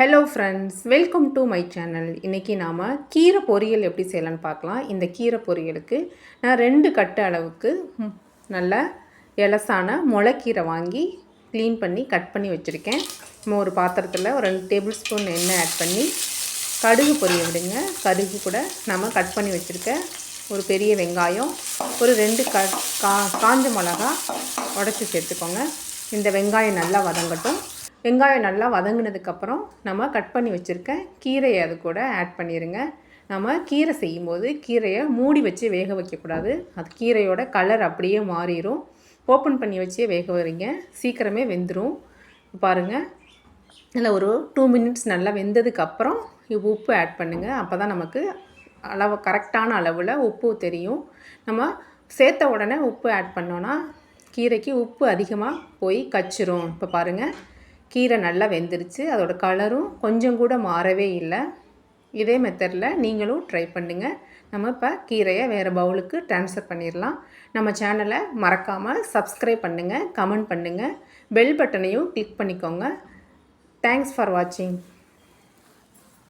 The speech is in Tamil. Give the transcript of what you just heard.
Hello friends welcome to my channel இன்றைக்கி நாம் கீரை பொரியல் எப்படி செய்யலான்னு பார்க்கலாம். இந்த கீரை பொரியலுக்கு நான் ரெண்டு கட்டு அளவுக்கு நல்ல எலசான முளைக்கீரை வாங்கி க்ளீன் பண்ணி கட் பண்ணி வச்சுருக்கேன். நம்ம ஒரு பாத்திரத்தில் ஒரு ரெண்டு டேபிள் ஸ்பூன் எண்ணெய் ஆட் பண்ணி கடுகு பொரிய விடுங்க. கடுகு கூட நம்ம கட் பண்ணி வச்சுருக்க ஒரு பெரிய வெங்காயம் ஒரு ரெண்டு க கா காஞ்ச மிளகா உடச்சி சேர்த்துக்கோங்க. இந்த வெங்காயம் நல்லா வதங்கட்டும். வெங்காயம் நல்லா வதங்கினதுக்கப்புறம் நம்ம கட் பண்ணி வச்சுருக்க கீரையை அது கூட ஆட் பண்ணிடுங்க நம்ம கீரை செய்யும்போது கீரையை மூடி வச்சு வேக வைக்கக்கூடாது. அது கீரையோட கலர் அப்படியே மாறிடும் ஓப்பன் பண்ணி வச்சே வேக வரீங்க சீக்கிரமே வெந்துடும் பாருங்கள் நல்லா ஒரு டூ மினிட்ஸ் நல்லா வெந்ததுக்கப்புறம் உப்பு ஆட் பண்ணுங்கள் அப்போ தான் நமக்கு அளவு கரெக்டான அளவில் உப்பு தெரியும். நம்ம சேர்த்த உடனே உப்பு ஆட் பண்ணோன்னா கீரைக்கு உப்பு அதிகமாக போய் கச்சிரும். இப்போ பாருங்கள் கீரை நல்லா வெந்துருச்சு. அதோட கலரும் கொஞ்சம் கூட மாறவே இல்லை. இதே மெத்தடில் நீங்களும் ட்ரை பண்ணுங்கள் நம்ம இப்போ கீரையை வேறு பவுலுக்கு ட்ரான்ஸ்ஃபர் பண்ணிடலாம் நம்ம சேனலை மறக்காமல் சப்ஸ்கிரைப் பண்ணுங்கள் கமெண்ட் பண்ணுங்கள் பெல் பட்டனையும் கிளிக் பண்ணிக்கோங்க. தேங்க்ஸ் ஃபார் வாட்சிங்